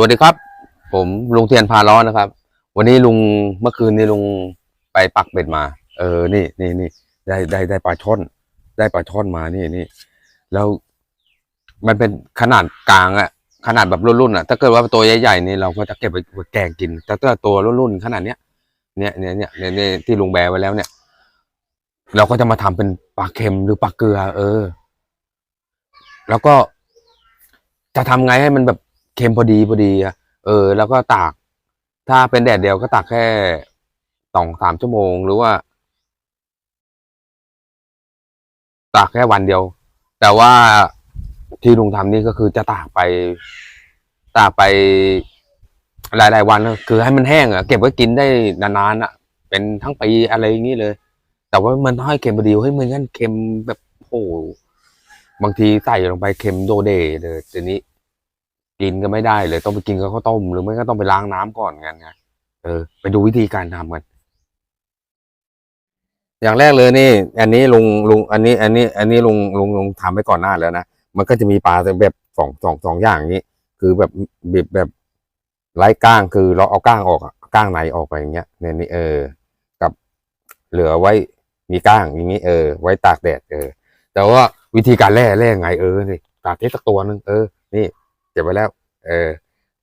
วัสดีครับ ผมลุงเทียนพาล้อนะครับ วันนี้ลุงเมื่อคืนนี้ลุงไปปักเบ็ดมา เออ นี่นี่นี่ได้ได้ได้ปลาช่อน ได้ปลาช่อนมานี่นี่แล้วมันเป็นขนาดกลางอะขนาดแบบรุ่นๆอะถ้าเกิดว่าตัวใหญ่ๆนี่เราก็จะเก็บไว้แกงกินแต่ถ้าตัวรุ่นๆขนาดเนี้ยเนี่ยเนี่ยเนี่ยเนี่ยที่ลุงแบไว้แล้วเนี่ย เราก็จะมาทำเป็นปลาเค็มหรือปลาเกลือ เออ แล้วก็จะทำไงให้มันแบบ เค็มพอดีพอดีอะเออ แล้วก็ตาก ถ้าเป็นแดดเดียวก็ตากแค่สองสามชั่วโมงหรือว่า ตากแค่วันเดียว แต่ว่าที่ลุงทำนี่ก็คือจะตากไป ตากไปหลาย ๆ วันคือให้มันแห้งอะเก็บไว้กินได้นานๆอะเป็นทั้งปีอะไรอย่างนี้เลย แต่ว่ามันต้องให้เค็มพอดีให้ยมันงั้นเค็มแบบโอ้บางทีใส่ลงไปเค็มโดเดเลยทีนี้ กินก็ไม่ได้เลยต้องไปกินกับข้าวต้มหรือไม่ก็ต้องไปล้างน้ำก่อนกันไงเออ ไปดูวิธีการทำกันอย่างแรกเลยนี่ อันนี้ลุงลุงอันนี้ อันนี้ อันนี้ลุงลุงลุงทำไว้ก่อนหน้าแล้วนะมันก็จะมีปลาแบบสองสองสองอย่างนี้ คือแบบแบบแบบไร้ก้างคือเราเอาก้างออกก้างในออกไปอย่างเงี้ยเนี่ยนี่เออ กับเหลือไว้มีก้างอย่างนี้เออ ไว้ตากแดดเออ แต่ว่าวิธีการแล่แล่ไงเออนี่ตากที่สักตัวหนึงเออ นี่ ก็บไว้แล้ว เออ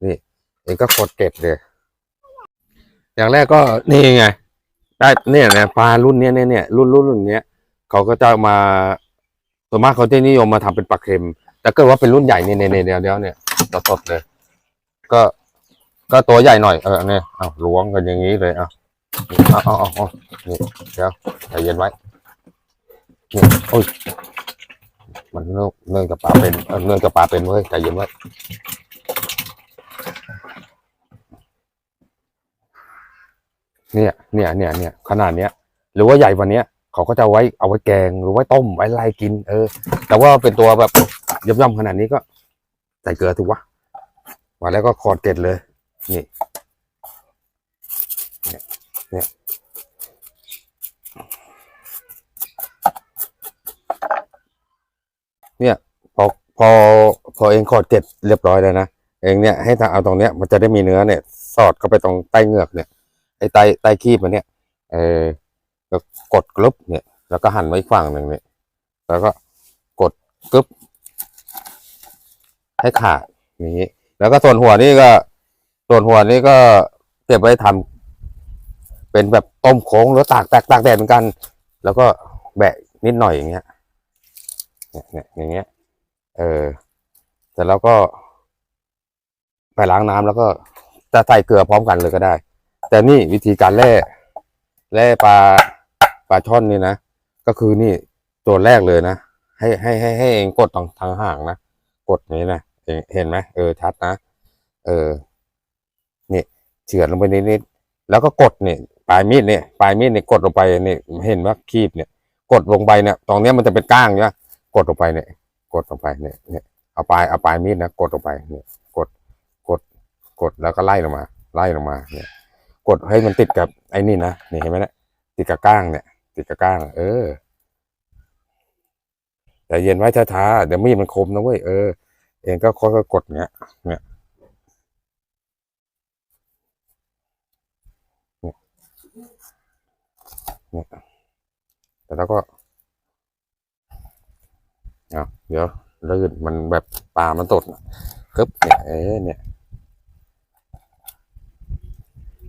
นี่เองก็กดเก็บเลย อย่างแรกก็นี่ไง ได้เนี่ยนะปลารุ่นเนี้ยเนี่ยเนี่ยรุ่นรุ่นรุ่นเนี้ยเขาก็จะมาส่วนมากเขาจะนิยมมาทำเป็นปลาเค็ม แต่เกิดว่าเป็นรุ่นใหญ่เนี่ยเนี่ยเนี่ยเดี๋ยวเดี๋ยวเนี่ยสดๆเลย ก็ก็ตัวใหญ่หน่อยเออเนี่ยเอาล้วงกันอย่างนี้เลยเอาเอาเอาเอาเอานี่เดี๋ยวใจเย็นไว้นี่โอ้ย มันเนื่องเนื่อกับปลาเป็นเออเนื่องกับปลาเป็นเว้ยใจเย็นไว้เนี่ยเนี่ยเนี่ยเนี่ยขนาดเนี้ย หรือว่าใหญ่กว่าเนี้ยเขาก็จะไว้เอาไว้แกงหรือไว้ต้มไว้ไล่กิน เออ แต่ว่าเป็นตัวแบบย่อมๆขนาดนี้ก็ใส่เกลือถูกวะมาแล้วก็ขอดเกล็ดเลย นี่ เนี่ยเนี่ย เนี่ยพอพอพอเองขอดเกล็ดเรียบร้อยแล้วนะเองเนี่ยให้ทางเอาตรงเนี้ยมันจะได้มีเนื้อเนี่ย สอดเข้าไปตรงใต้เหงือกเนี่ยไอ้ใต้ใต้คีบมันเนี่ยเออก็กดกลุบเนี่ย แล้วก็หันไว้ฝั่งหนึ่งเนี่ย แล้วก็กดกรึบให้ขาดอย่างนี้ แล้วก็ส่วนหัวนี่ก็ ส่วนหัวนี่ก็เก็บไว้ทำเป็นแบบต้มโค้งหรือตากแตกตากแดดเหมือนกัน แล้วก็แบะนิดหน่อยอย่างเงี้ย เนี่ยอย่างเงี้ย เออแต่แล้วก็ ไปล้างน้ำแล้วก็จะใส่เกลือพร้อมกันเลยก็ได้ แต่นี่วิธีการแล่แล่ปลาปลาช่อนนี่นะ ก็คือนี่ตัวแรกเลยนะ ให้ให้ให้ให้เองกดทางทางห่างนะ กดอย่างนี้นะเองเห็นไหมเออชัดนะ เออนี่เฉือนลงไปนิดๆแล้วก็กดเนี่ยปลายมีดเนี่ยปลายมีดเนี่ยกดลงไปเนี่ยเห็นว่าคีบเนี่ย กดลงไปเนี่ยตรงเนี้ยมันจะเป็นก้างใช่ไหม กดลงไปเนี่ย กดลงไปเนี่ยเนี่ยเอาปลายเอาปลายมีดนะกดลงไปเนี่ย กดกดกดแล้วก็ไล่ลงมา ไล่ลงมาเนี่ย กดให้มันติดกับไอ้นี่นะนี่เห็นไหมเนี่ยติดกับก้างเนี่ย ติดกับก้าง เออแต่เย็นไว้ช้าๆเดี๋ยวมีดมันคมนะเว้ยเออเองก็ค่อยๆกดเนี้ยเนี่ยเนี่ยเนี่ยแต่แล้วก็ เอาเดี๋ยวลื่นมันแบบปลามันตดกึบเนี่ยเออเนี่ย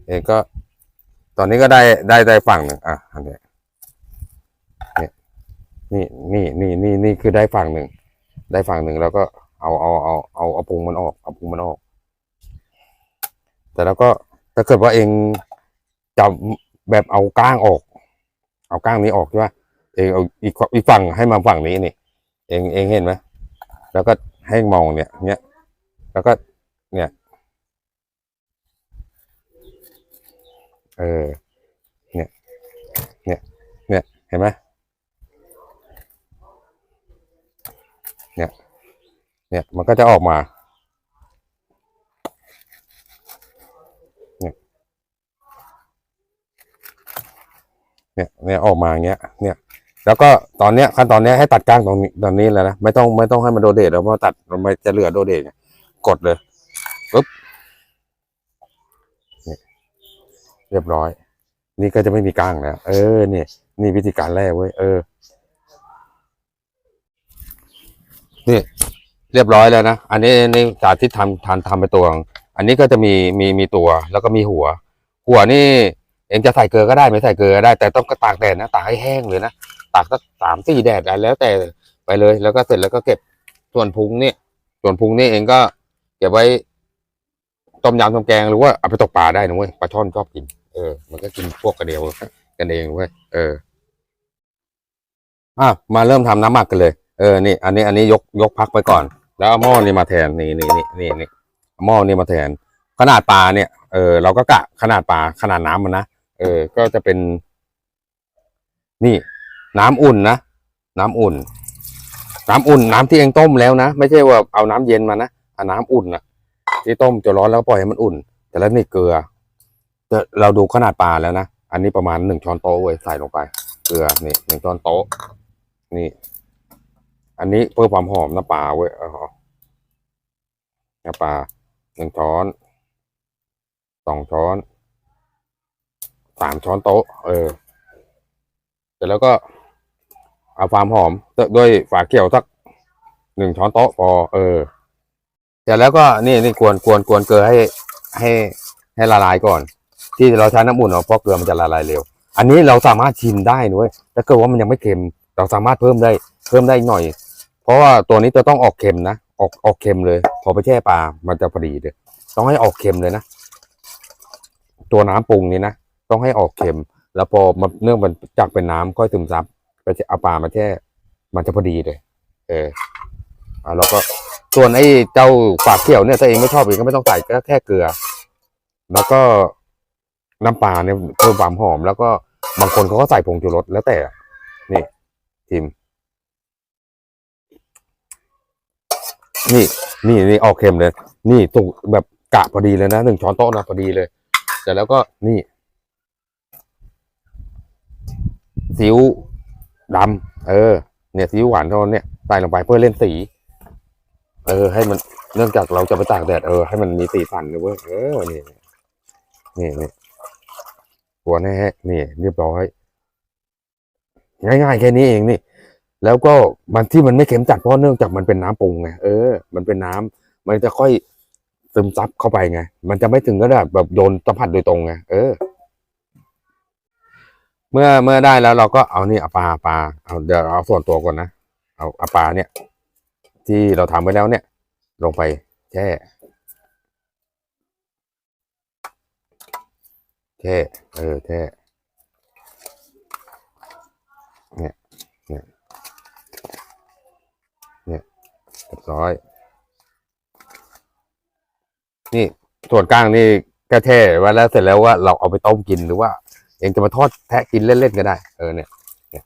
เองก็ ตอนนี้ก็ได้ได้ได้ฝั่งหนึ่งอะอันเนี้ยนี่นี่นี่นี่นี่นี่คือได้ฝั่งหนึ่ง ได้ฝั่งหนึ่งแล้วก็เอาเอาเอาเอาเอาพุงมันออกเอาพุงมันออก แต่แล้วก็ถ้าเกิดว่าเองจะแบบเอาก้างออก เอาก้างนี้ออกใช่ไหมเองเอาอีกอีกฝั่งให้มาฝั่งนี้นี่ เองเองเห็นไหมแล้วก็ให้มองเนี่ยเนี้ยแล้วก็เนี่ยเออเนี่ยเนี่ยเนี่ยเห็นไหมเนี่ยเนี่ยมันก็จะออกมาเนี่ยเนี่ยออกมาเงี้ยเนี่ย แล้วก็ตอนเนี้ยขั้นตอนนี้ให้ตัดก้างตรงนี้ตอนนี้แล้วนะไม่ต้องไม่ต้องให้มันโดเดตแล้วเพราะตัดมันจะเหลือโดเดตกดเลยปุ๊บเรียบร้อย นี่ก็จะไม่มีก้างแล้วเออเนี่ยนี่วิธีการแรกเว้ยเออนี่เรียบร้อยแล้วนะอันนี้ในสาธิตทำทานทำไปตัวอันนี้ก็จะมีมีมีตัว แล้วก็มีหัว หัวนี่เองจะใส่เกลือก็ได้ไม่ใส่เกลือก็ได้ แต่ต้องกระตากแดดนะตากให้แห้งเลยนะ ตากสักสามสี่แดดอะไรแล้วแต่ไปเลย แล้วก็เสร็จแล้วก็เก็บส่วนพุงเนี่ย ส่วนพุงนี่เองก็เก็บไว้ต้มยำต้มแกงหรือว่าเอาไปตกปลาได้นะเว้ยปลาช่อนชอบกินเออมันก็กินพวกกระเดียวกันเองเว้ยเอออะมาเริ่มทำน้ำหมักกันเลย เออ นี่ อันนี้ อันนี้ยก ยกพักไปก่อน แล้วเอาหม้อนี่มาแทน นี่นี่นี่นี่นี่หม้อนี่มาแทน ขนาดปลาเนี่ย เออ เราก็กะขนาดปลา ขนาดน้ำมันนะ เออ ก็จะเป็น นี่ น้ำอุ่นนะ น้ำอุ่น น้ำอุ่น น้ำที่เองต้มแล้วนะ ไม่ใช่ว่าเอาน้ำเย็นมานะเอาน้ำอุ่นนะที่ต้มจะร้อนแล้วปล่อยให้มันอุ่น แต่แล้วนี่เกลือเราดูขนาดปลาแล้วนะ อันนี้ประมาณหนึ่งช้อนโต๊ะเว้ยใส่ลงไป เกลือนี่หนึ่งช้อนโต๊ะ นี่ อันนี้เพื่อความหอมน้ำปลาเว้ยเอน้ำปลาหนึ่งช้อนสองช้อนสามช้อนโต๊ะ เออ เสร็จแล้วก็ เอาความหอมด้วยฝาเขียวสักหนึ่งช้อนโต๊ะพอเออเสร็จแล้วก็นี่นี่กวนกวนกวนเกลือให้ให้ให้ละลายก่อน ที่เราใช้น้ำอุ่นเนาะเพราะเกลือมันจะละลายเร็ว อันนี้เราสามารถชิมได้นุ้ยถ้าเกิดว่ามันยังไม่เค็ม เราสามารถเพิ่มได้เพิ่มได้อีกหน่อย เพราะว่าตัวนี้จะต้องออกเค็มนะออกออกเค็มเลย พอไปแช่ปลามันจะพอดีเลยต้องให้ออกเค็มเลยนะตัวน้ำปรุงนี้นะต้องให้ออกเค็ม แล้วพอมันเนื่องมันจากเป็นน้ำค่อยซึมซับ ปเอาปลามาแช่มันจะพอดีเลย เอออ่าแล้วก็ส่วนไอ้เจ้าฝาเขียวเนี่ยถ้าเองไม่ชอบเองก็ไม่ต้องใส่ก็แค่เกลือ แล้วก็น้ำปลาเนี่ยเพิ่มความหอม แล้วก็บางคนเขาก็ใส่ผงชูรสแล้วแต่ นี่ทิมนี่นี่นี่ออกเค็มเลย นี่ตุกแบบกะพอดีเลยนะหนึ่งช้อนโต๊ะนะพอดีเลยเสร็จแล้วก็นี่ซีอิ๊ว ดำเออ เนี่ยซีอิ๊วหวานเขาเนี่ยใส่ลงไปเพื่อเล่นสี เออ ให้มันเนื่องจากเราจะไปตากแดดเออให้มันมีสีสันนะเว้ยเออนี่นี่นี่หัวแน่นี่ เรียบร้อย ง่ายๆแค่นี้เองนี่ แล้วก็มันที่มันไม่เค็มจัดเพราะเนื่องจากมันเป็นน้ำปรุงไงเออ มันเป็นน้ำมันจะค่อยซึมซับเข้าไปไง มันจะไม่ถึงก็แบบแบบโดนสัมผัสโดยตรงไงเออ เมื่อเมื่อได้แล้วเราก็เอานี่อปลาปลาเอาเดี๋ยวเอาส่วนตัวก่อนนะเอาเอาปลาเนี่ย ที่เราทำไว้แล้วเนี่ย ลงไปแช่แช่เออแช่เนี่ยเนี่ยเนี่ยเรียบร้อย นี่ส่วนกลางนี่ก็แช่ไว้แล้วเสร็จแล้วว่าเราเอาไปต้มกินหรือว่า เองจะมาทอดแทะกินเล่นๆก็ได้ เออเนี่ยเนี่ย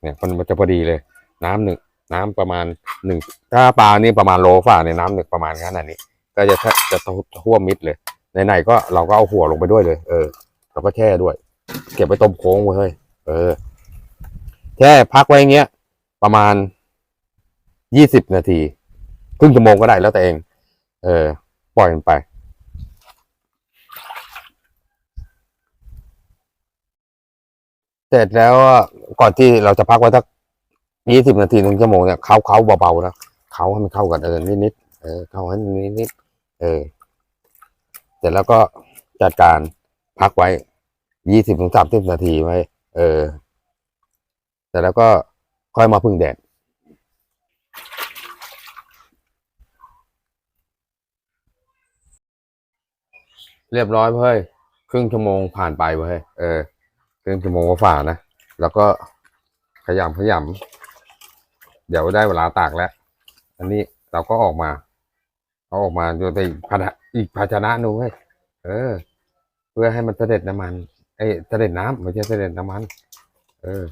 เนี่ยมันจะพอดีเลย น้ำหนึ่งน้ำประมาณหนึ่งถ้าปลานี่ประมาณโลฝ่าในน้ำหนึ่งประมาณขนาดนี้ ก็จะแทะจะท่วมมิดเลยไหนๆก็เราก็เอาหัวลงไปด้วยเลย เออเราก็แช่ด้วย เก็บไปต้มโค้งไว้เฮ้ยเออแช่พักไว้อย่างเงี้ย ประมาณยี่สิบนาทีครึ่งชั่วโมงก็ได้แล้วแต่เอง เออ ปล่อยมันไป เสร็จแล้วก่อนที่เราจะพักไว้สักยี่สิบนาทีหนึ่งชั่วโมงเนี่ยเขาเขาเบาๆนะเขาให้มันเข้ากันเออนิดๆเออเข้าให้นิดๆเออเสร็จแล้วก็จัดการพักไว้ยี่สิบถึงสามสิบนาทีไว้ เออเสร็จแล้วก็ค่อยมาพึ่งแดดเรียบร้อยเว้ยครึ่งชั่วโมงผ่านไปเว้ยเออ ครึ่งชั่วโมงก็ฝ่านะ แล้วก็ขยำขยำเดี๋ยวได้เวลาตากแล้ว อันนี้เราก็ออกมา เอาออกมาโยนไปอีกภาชนะอีกภาชนะหนึงเว้ยเออ เพื่อให้มันเสด็จน้ำมันเอ้เสด็จน้ำไม่ใช่เสด็จน้ำมัน เออ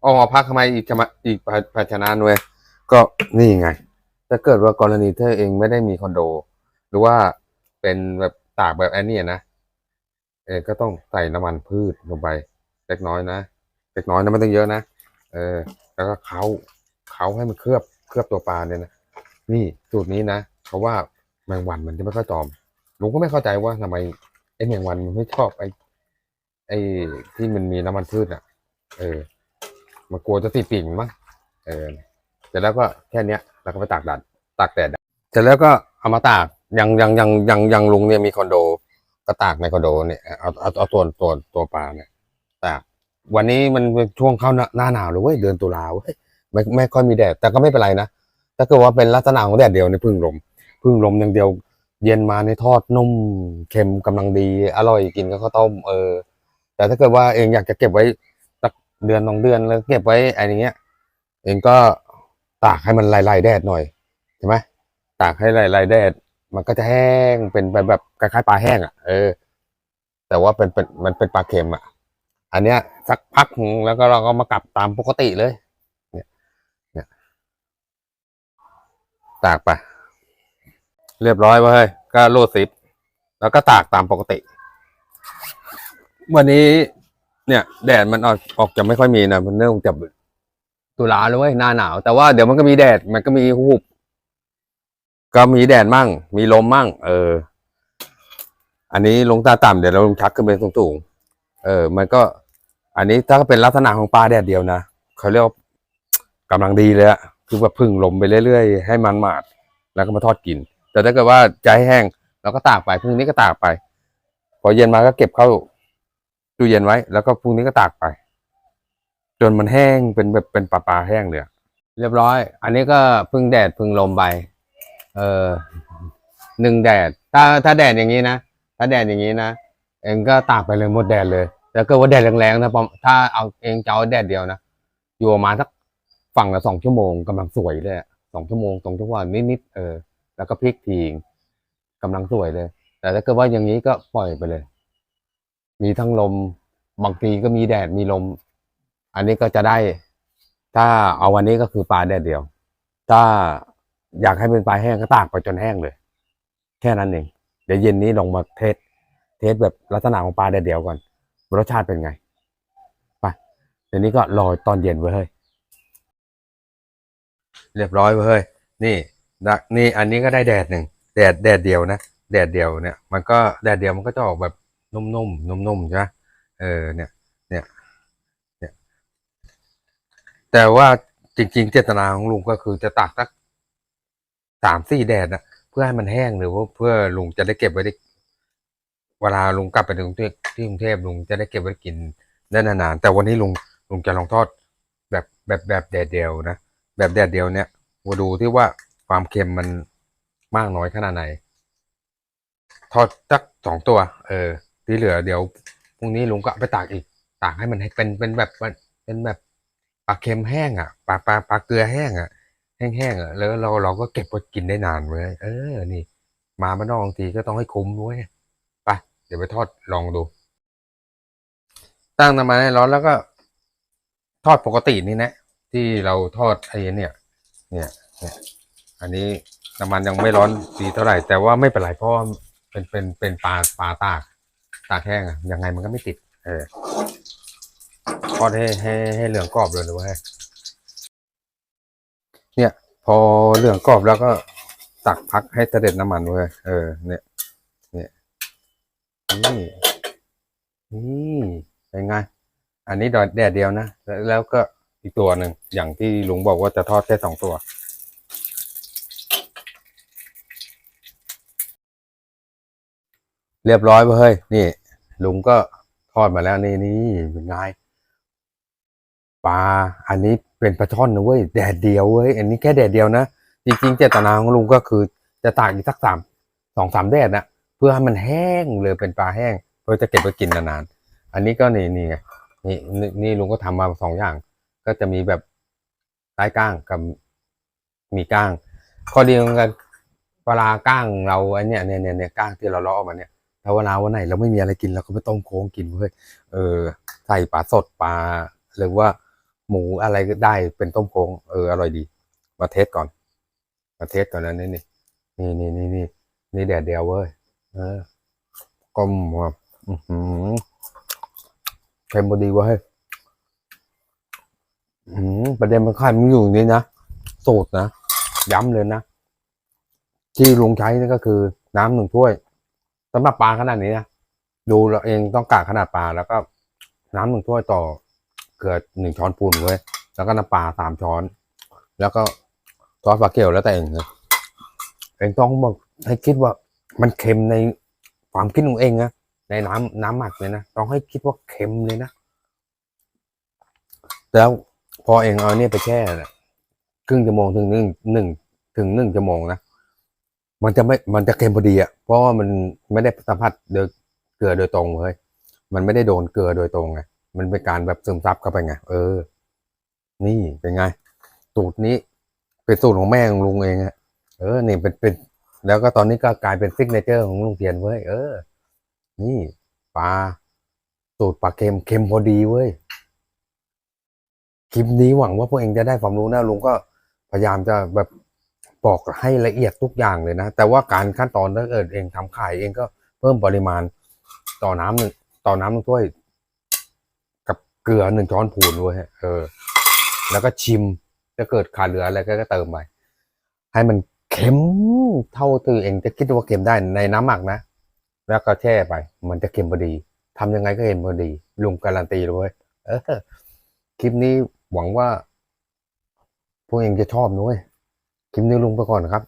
เอามาพักทำไมอีกมาอีกภาชนะเว้ยก็นี่ไง ถ้าเกิดว่ากรณีเธอเองไม่ได้มีคอนโด หรือว่าเป็นแบบตากแบบแอนนี่นะ เออก็ต้องใส่น้ำมันพืชลงไป เล็กน้อยนะเล็กน้อยนะไม่ต้องเยอะนะเออ แล้วก็เคล้าเคล้าให้มันเคลือบเคลือบตัวปลาเนี่ยนะนี่สูตรนี้นะเพราะว่าแมงวันมันจะไม่ค่อยตอมลุงก็ไม่เข้าใจว่าทำไมไอ้แมงวันมันไม่ชอบไอ้ไอ้ที่มันมีน้ำมันพืชอะ เออ มันกลัวจะติดปีกมันมั้งเออเสร็จแล้วก็แค่เนี้ยแล้วก็ไปตากแดดตากแดดเสร็จแล้วก็เอามาตากยังยังยังยังยังลุงเนี่ยมีคอนโด ก็ตากในคอนโดเนี่ยเอาเอาเอาตัวตัวตัวปลาเนี่ยตากวันนี้มันเป็นช่วงเข้าหน้าหน้าหนาวเลยเว้ยเดือนตุลาเว้ยไม่ไม่ค่อยมีแดดแต่ก็ไม่เป็นไรนะถ้าเกิดว่าเป็นลักษณะของแดดเดียวในพึ่งลมพึ่งลมอย่างเดียว เย็นมาในทอดนุ่มเค็มกำลังดี อร่อยกินกับข้าวต้มเออ แต่ถ้าเกิดว่าเองอยากจะเก็บไว้สักเดือนสองเดือนแล้วเก็บไว้อะไรเงี้ย เองก็ตากให้มันลายๆแดดหน่อยใช่ไหมตากให้ลายๆแดด มันก็จะแห้งเป็นแบบแบบคล้ายๆปลาแห้งอะเออ แต่ว่าเป็นเป็นมันเป็นปลาเค็มอะ อันเนี้ย สักพักแล้วก็เราก็มากลับตามปกติเลย เนี่ย เนี่ยตากไปเรียบร้อยเว้ยก็รูดซิปแล้วก็ตากตามปกติ วันนี้เนี่ย แดดมันออกออกจะไม่ค่อยมีนะมันเนื่องจากตุลาเลยหน้าหนาว แต่ว่าเดี๋ยวมันก็มีแดดมันก็มีหูบ ก็มีแดดมั่ง มีลมมั่ง เออ อันนี้ลงตาต่ำเดี๋ยวเราลงชักขึ้นไปสูงๆเออ มันก็ อันนี้ถ้าเป็นลักษณะของปลาแดดเดียวนะเขาเรียกว่ากำลังดีเลยอะคือว่าพึ่งลมไปเรื่อยๆ ให้มันหมาด แล้วก็มาทอดกิน แต่ถ้าเกิดว่าใจแห้งเราก็ตากไปพรุ่งนี้ก็ตากไป พอเย็นมาก็เก็บเข้าตู้เย็นไว้ แล้วก็พรุ่งนี้ก็ตากไป จนมันแห้งเป็นแบบเป็นปลาปลาแห้งเลยเรียบร้อย อันนี้ก็พึ่งแดดพึ่งลมไป เออหนึ่งแดด ถ้าถ้าแดดอย่างนี้นะ ถ้าแดดอย่างนี้นะ เองก็ตากไปเลยหมดแดดเลย แล้วก็ว่าแดดแรงๆนะพอถ้าเอาเองจะเอาแดดเดียวนะ อยู่ประมาณสักฝั่งละสองชั่วโมงกำลังสวยเลยสองชั่วโมงสองชั่วโมงนิดๆเออ แล้วก็พลิกทีงกำลังสวยเลย แต่ถ้าเกิดว่าอย่างนี้ก็ปล่อยไปเลย มีทั้งลม บางทีก็มีแดดมีลม อันนี้ก็จะได้ ถ้าเอาวันนี้ก็คือปลาแดดเดียว ถ้า อยากให้เป็นปลาแห้งก็ตากไปจนแห้งเลย แค่นั้นเอง เดี๋ยวเย็นนี้ลองมาเทสเทสแบบลักษณะของปลาแดดเดียวก่อนรสชาติเป็นไงไปเดี๋ยวนี้ก็รอตอนเย็นเว้ยเฮ้ยเรียบร้อยเว้ยเฮ้ยนี่นะนี่อันนี้ก็ได้แดดหนึ่งแดดแดดเดียวนะแดดเดียวเนี่ยมันก็แดดเดียวมันก็จะออกแบบนุ่มๆนุ่มๆใช่ไหมเออเนี่ยเนี่ยเนี่ยแต่ว่าจริง ๆ เจตนาของลุงก็คือจะตากสัก สามสี่แดดนะเพื่อให้มันแห้งหรือว่าเพื่อลุงจะได้เก็บไว้ได้เวลาลุงกลับไปถึงที่ที่กรุงเทพลุงจะได้เก็บไว้กินได้นานๆแต่วันนี้ลุงลุงจะลองทอดแบบแบบแบบแดดเดียวนะแบบแดดเดียวเนี่ยมาดูที่ว่าความเค็มมันมากน้อยขนาดไหน ทอดสักสองตัว เออ ที่เหลือเดี๋ยวพรุ่งนี้ลุงก็ไปตากอีก ตากให้มันให้เป็นเป็นแบบเป็นแบบปลาเค็มแห้งอะปลาปลาปลาเกลือแห้งอะ แห้งๆอะแล้วเราเราก็เก็บไว้กินได้นานเว้ยเออ นี่ มาบ้านนอกบางทีก็ต้องให้คุ้มด้วยไปเดี๋ยวไปทอดลองดู ตั้งน้ำมันให้ร้อนแล้วก็ ทอดปกตินี่นะที่เราทอดไอ้เนี่ยเนี่ย เนี่ยอันนี้น้ำมันยังไม่ร้อนดีเท่าไหร่ แต่ว่าไม่เป็นไรเพราะเป็นเป็นเป็นปลาปลาตากตากแห้งอะยังไงมันก็ไม่ติด เออทอดให้ให้ให้เหลืองกรอบเลยเลยเว้ย เนี่ย พอเหลืองกรอบแล้วก็ตักพักให้เสด็จน้ำมันเว้ยเออ เนี่ย เนี่ยนี่นี่เป็นไง อันนี้ดอดแดดเดียวนะ แล้วก็อีกตัวหนึ่ง อย่างที่ลุงบอกว่าจะทอดแค่สองตัวเรียบร้อยเว้ยเฮ้ยนี่ ลุงก็ทอดมาแล้วนี่นี่เป็นไง ปลาอันนี้เป็นปลาช่อนนะเว้ยแดดเดียวเว้ยอันนี้แค่แดดเดียวนะจริงๆเจตนาของลุงก็คือจะตากอีกสักสามสองสามแดดนะเพื่อให้มันแห้งเลยเป็นปลาแห้งเพื่อจะเก็บไว้กินนานๆอันนี้ก็นี่นี่ไงนี่นี่ลุงก็ทำมาสองอย่าง ก็จะมีแบบใต้ก้างกับมีก้างข้อดีของกันเวลาก้างเราไอเนี่ยเนี่ยเนี่ยเนี่ยก้างที่เราเลาะออกมาเนี่ยถ้าเวลาวันไหนเราไม่มีอะไรกินเราก็ไปต้มโค้งกินเว้ยเออใส่ปลาสดปลาหรือว่า หมูอะไรก็ได้เป็นต้มโค้งเอออร่อยดี มาเทสก่อน มาเทสก่อนนะนี่นี่นี่นี่นี่นี่นี่แดดเดียวเว้ยเออก้มแบบอือหือเค็มพอดีเว้ยอืมประเด็นมันขันมันอยู่นี้นะสูตรนะย้ำเลยนะที่ลุงใช้นี่ก็คือน้ำหนึ่งถ้วยสำหรับปลาขนาดนี้นะดูเราเองต้องกะขนาดปลาแล้วก็น้ำหนึ่งถ้วยต่อ เกลือหนึ่งช้อนปูนเลยแล้วก็น้ำปลาสามช้อน แล้วก็ซอสปลาเกียวแล้วแต่เองเลยเองต้องบอกให้คิดว่ามันเค็มในความคิดของเองนะในน้ำน้ำหมักเลยนะต้องให้คิดว่าเค็มเลยนะแล้วพอเองเอาเนี่ยไปแช่นะครึ่งชั่วโมงถึงหนึ่งหนึ่งถึงหนึ่งชั่วโมงนะมันจะไม่มันจะเค็มพอดีอะเพราะว่ามันไม่ได้สัมผัสโดยเกลือโดยตรงเลยมันไม่ได้โดนเกลือโดยตรงไง มันเป็นการแบบซึมซับเข้าไปไง เออ นี่เป็นไง สูตรนี้ เป็นสูตรของแม่ของลุงเองอะเออ นี่เป็นเป็น แล้วก็ตอนนี้ก็กลายเป็นซิกเนเจอร์ของลุงเทียนเว้ย เออ นี่ปลาสูตรปลาเค็มเค็มพอดีเว้ย คลิปนี้หวังว่าพวกเองจะได้ความรู้นะลุงก็พยายามจะแบบบอกให้ละเอียดทุกอย่างเลยนะ แต่ว่าการขั้นตอนถ้าเกิดเองทำขายเองก็เพิ่มปริมาณต่อน้ำหนึ่งต่อน้ำหนึ่งถ้วย เกลือหนึ่งช้อนพูนด้วยฮะเออ แล้วก็ชิมถ้าเกิดขาดเหลืออะไรก็เติมไปให้มันเค็มเท่าที่เองจะคิดว่าเค็มได้ในน้ำหมักนะ แล้วก็แช่ไป มันจะเค็มพอดีทำยังไงก็เค็มพอดี ลุงการันตีเลยเว้ยเออคลิปนี้หวังว่า พวกเองจะชอบนุ้ยคลิปนี้ลุงไปก่อนครับ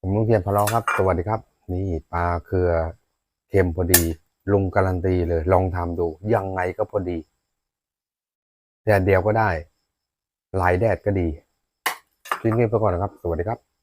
ผมลุงเทียนพะลาะครับ สวัสดีครับ นี่ปลาเครือเค็มพอดี ลุงการันตีเลย ลองทำดู ยังไงก็พอดีแดดเดียวก็ได้ หลายแดดก็ดีคลิปนี้ไปก่อนนะครับ สวัสดีครับ